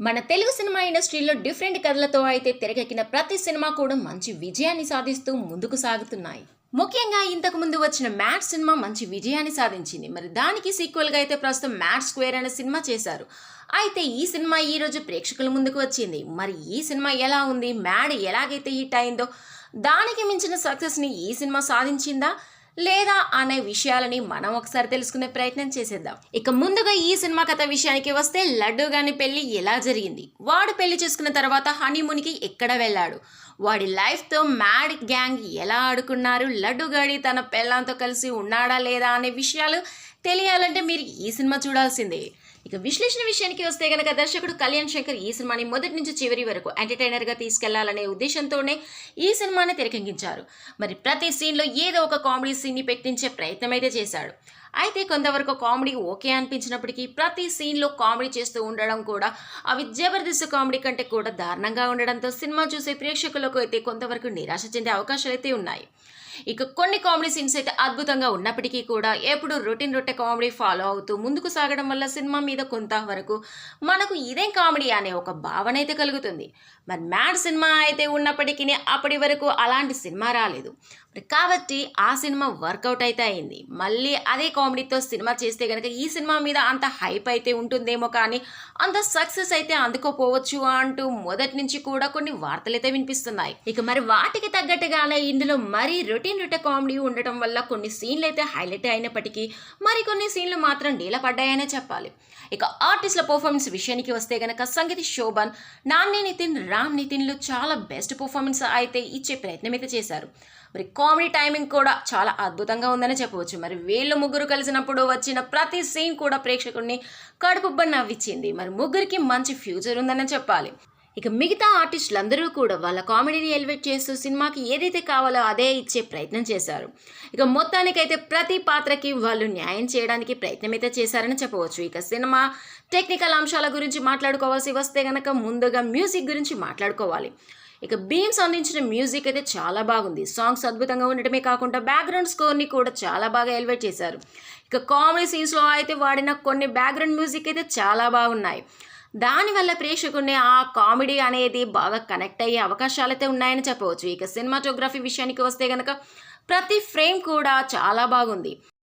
మన తెలుగు సినిమా ఇండస్ట్రీలో డిఫరెంట్ కథలతో అయితే తెరకెక్కిన ప్రతి సినిమా కూడా మంచి విజయాన్ని సాధిస్తూ ముందుకు సాగుతున్నాయి. ముఖ్యంగా ఇంతకు ముందు వచ్చిన మ్యాట్ సినిమా మంచి విజయాన్ని సాధించింది. మరి దానికి సీక్వెల్గా అయితే ప్రస్తుతం మ్యాట్ స్క్వేర్ అనే సినిమా చేశారు. అయితే ఈ సినిమా ఈ రోజు ప్రేక్షకుల ముందుకు వచ్చింది. మరి ఈ సినిమా ఎలా ఉంది? మ్యాడ్ ఎలాగైతే హిట్ అయిందో దానికి మించిన సక్సెస్ని ఈ సినిమా సాధించిందా? లేదా అనే విషయాలని మనం ఒకసారి తెలుసుకునే ప్రయత్నం చేసేద్దాం. ఇక ముందుగా ఈ సినిమా కథ విషయానికి వస్తే లడ్డు గాని పెళ్ళి ఎలా జరిగింది? వాడు పెళ్ళి చేసుకున్న తర్వాత హనీమూన్కి ఎక్కడ వెళ్ళాడు? వాడి లైఫ్తో మ్యాడ్ గ్యాంగ్ ఎలా ఆడుకున్నారు? లడ్డుగాడి తన పెళ్ళంతో కలిసి ఉన్నాడా లేదా అనే విషయాలు తెలియాలంటే మీరు ఈ సినిమా చూడాల్సిందే. ఇక విశ్లేషణ విషయానికి వస్తే గనక దర్శకుడు కళ్యాణ్ శంకర్ ఈ సినిమాని మొదటి నుంచి చివరి వరకు ఎంటర్టైనర్గా తీసుకెళ్ళాలనే ఉద్దేశంతోనే ఈ సినిమాని తెరకెక్కించారు. మరి ప్రతి సీన్లో ఏదో ఒక కామెడీ సీన్ని పెట్టించే ప్రయత్నం అయితే చేశాడు. అయితే కొంతవరకు కామెడీ ఓకే అనిపించినప్పటికీ ప్రతి సీన్లో కామెడీ చేస్తూ ఉండడం కూడా అవి జబర్దస్త్ కామెడీ కంటే కూడా దారుణంగా ఉండడంతో సినిమా చూసే ప్రేక్షకులకు అయితే కొంతవరకు నిరాశ చెందే అవకాశాలు అయితే ఉన్నాయి. ఇక కొన్ని కామెడీ సీన్స్ అయితే అద్భుతంగా ఉన్నప్పటికీ కూడా ఎప్పుడు రొటీన్ రొట్టె కామెడీ ఫాలో అవుతూ ముందుకు సాగడం వల్ల సినిమా మీద కొంతవరకు మనకు ఇదేం కామెడీ అనే ఒక భావన అయితే కలుగుతుంది. మరి మ్యాడ్ సినిమా అయితే ఉన్నప్పటికీ అప్పటి వరకు అలాంటి సినిమా రాలేదు. మరి కాబట్టి ఆ సినిమా వర్కౌట్ అయితే అయింది. మళ్ళీ అదే కామెడీతో సినిమా చేస్తే కనుక ఈ సినిమా మీద అంత హైప్ అయితే ఉంటుందేమో కానీ అంత సక్సెస్ అయితే అందుకోపోవచ్చు అంటూ మొదటి నుంచి కూడా కొన్ని వార్తలు అయితే వినిపిస్తున్నాయి. ఇక మరి వాటికి తగ్గట్టుగానే ఇందులో మరీ రొటీన్ రొట్టె కామెడీ ఉండటం వల్ల కొన్ని సీన్లు అయితే హైలైట్ అయినప్పటికీ మరికొన్ని సీన్లు మాత్రం డీల పడ్డాయనే చెప్పాలి. ఇక ఆర్టిస్టుల పర్ఫార్మెన్స్ విషయానికి వస్తే గనక సంగీత శోభన్ నాన్నే నితిన్ రామ్ నితిన్లు చాలా బెస్ట్ పర్ఫార్మెన్స్ అయితే ఇచ్చే ప్రయత్నం అయితే చేశారు. మరి కామెడీ టైమింగ్ కూడా చాలా అద్భుతంగా ఉందని చెప్పవచ్చు. మరి వీళ్ళు ముగ్గురు కలిసినప్పుడు వచ్చిన ప్రతి సీన్ కూడా ప్రేక్షకుడిని కడుపుబ్బ నవ్విచ్చింది మరి ముగ్గురికి మంచి ఫ్యూచర్ ఉందని చెప్పాలి. ఇక మిగతా ఆర్టిస్టులందరూ కూడా వాళ్ళ కామెడీని ఎలివేట్ చేస్తూ సినిమాకి ఏదైతే కావాలో అదే ఇచ్చే ప్రయత్నం చేశారు. ఇక మొత్తానికైతే ప్రతి పాత్రకి వాళ్ళు న్యాయం చేయడానికి ప్రయత్నం అయితే చేశారని చెప్పవచ్చు. ఇక సినిమా టెక్నికల్ అంశాల గురించి మాట్లాడుకోవాల్సి వస్తే గనక ముందుగా మ్యూజిక్ గురించి మాట్లాడుకోవాలి. ఇక బీమ్స్ అందించిన మ్యూజిక్ అయితే చాలా బాగుంది. సాంగ్స్ అద్భుతంగా ఉండటమే కాకుండా బ్యాక్గ్రౌండ్ స్కోర్ని కూడా చాలా బాగా ఎలివేట్ చేశారు. ఇక కామెడీ సీన్స్లో అయితే వాడిన కొన్ని బ్యాక్గ్రౌండ్ మ్యూజిక్ అయితే చాలా బాగున్నాయి. దానివల్ల ప్రేక్షకుడిని ఆ కామెడీ అనేది బాగా కనెక్ట్ అయ్యే అవకాశాలైతే అయితే ఉన్నాయని చెప్పవచ్చు. ఇక సినిమాటోగ్రఫీ విషయానికి వస్తే కనుక ప్రతి ఫ్రేమ్ కూడా చాలా బాగుంది.